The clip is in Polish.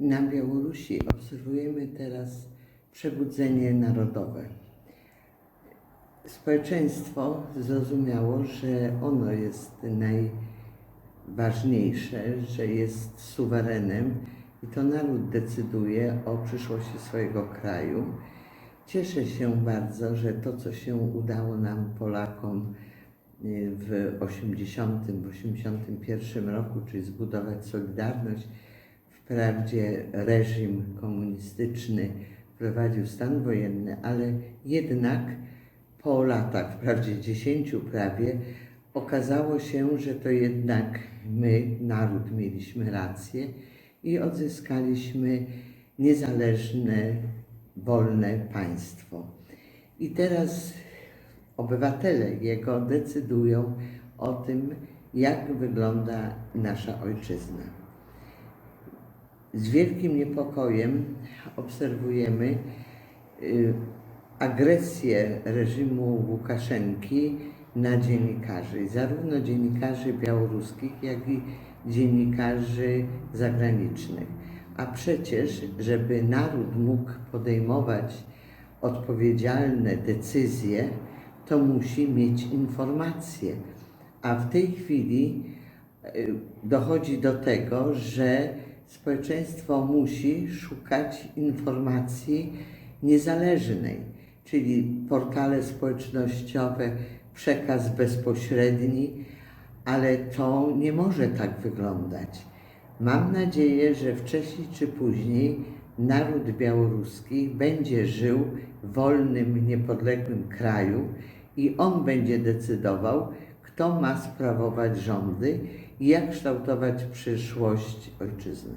Na Białorusi obserwujemy teraz przebudzenie narodowe. Społeczeństwo zrozumiało, że ono jest najważniejsze, że jest suwerenem i to naród decyduje o przyszłości swojego kraju. Cieszę się bardzo, że to, co się udało nam, Polakom, y, w 80, w 81 roku, czyli zbudować Solidarność, wprawdzie reżim komunistyczny wprowadził stan wojenny, ale jednak po latach, wprawdzie 10 prawie, okazało się, że to jednak my, naród, mieliśmy rację i odzyskaliśmy niezależne, wolne państwo. I teraz obywatele jego decydują o tym, jak wygląda nasza ojczyzna. Z wielkim niepokojem obserwujemy y, agresję reżimu Łukaszenki na dziennikarzy, zarówno dziennikarzy białoruskich, jak i dziennikarzy zagranicznych. A przecież, żeby naród mógł podejmować odpowiedzialne decyzje, to musi mieć informacje. A w tej chwili y, dochodzi do tego, że społeczeństwo musi szukać informacji niezależnej, czyli portale społecznościowe, przekaz bezpośredni, ale to nie może tak wyglądać. Mam nadzieję, że wcześniej czy później naród białoruski będzie żył w wolnym, niepodległym kraju i on będzie decydował, kto ma sprawować rządy i jak kształtować przyszłość ojczyzny.